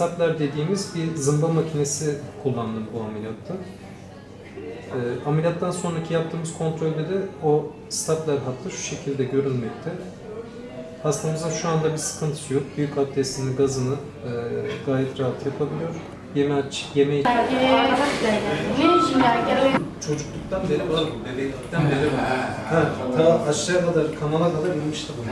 Stapler dediğimiz bir zımba makinesi kullandım bu ameliyatta. Ee, ameliyattan sonraki yaptığımız kontrolde de o stapler hattı şu şekilde görünmekte. Hastamızın şu anda bir sıkıntısı yok. Büyük abdestini, gazını e, gayet rahat yapabiliyor. Yeme aç, yemeği çocukluktan beri var bu, bebeklikten beri var. Ta aşağı kadar, kanala kadar inmişti bu.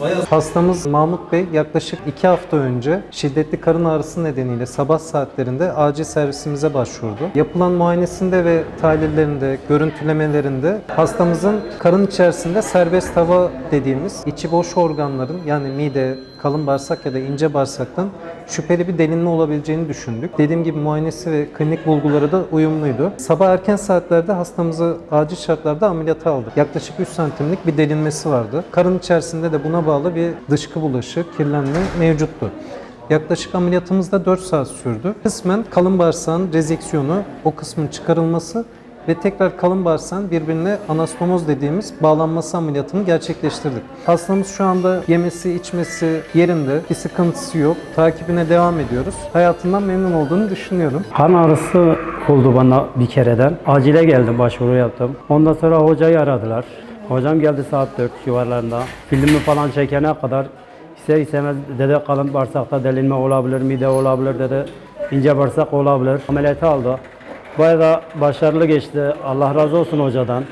Bayağı... Hastamız Mahmut Bey yaklaşık iki hafta önce şiddetli karın ağrısı nedeniyle sabah saatlerinde acil servisimize başvurdu. Yapılan muayenesinde ve tahlillerinde, görüntülemelerinde hastamızın karın içerisinde serbest hava dediğimiz içi boş organların yani mide, kalın bağırsak ya da ince bağırsaktan şüpheli bir delinme olabileceğini düşündük. Dediğim gibi muayenesi ve klinik bulguları da uyumluydu. Sabah erken saatlerde hastamızı acil şartlarda ameliyata aldık. Yaklaşık 3 santimlik bir delinmesi vardı. Karın içerisinde de buna bağlı bir dışkı bulaşı, kirlenme mevcuttu. Yaklaşık ameliyatımız da 4 saat sürdü. Kısmen kalın bağırsağın rezeksiyonu, o kısmın çıkarılması ve tekrar kalın bağırsağın birbirine anastomoz dediğimiz bağlanması ameliyatını gerçekleştirdik. Hastamız şu anda yemesi, içmesi yerinde, bir sıkıntısı yok. Takibine devam ediyoruz. Hayatından memnun olduğunu düşünüyorum. Kan ağrısı oldu bana bir kereden. Acile geldim, başvuru yaptım. Ondan sonra hocayı aradılar. Hocam geldi saat 4 civarlarında. Filmi falan çekene kadar ister istemez dedi kalın bağırsakta delinme olabilir, mide olabilir dedi. ince bağırsak olabilir. Ameliyatı aldı. Bayağı da başarılı geçti. Allah razı olsun hocadan.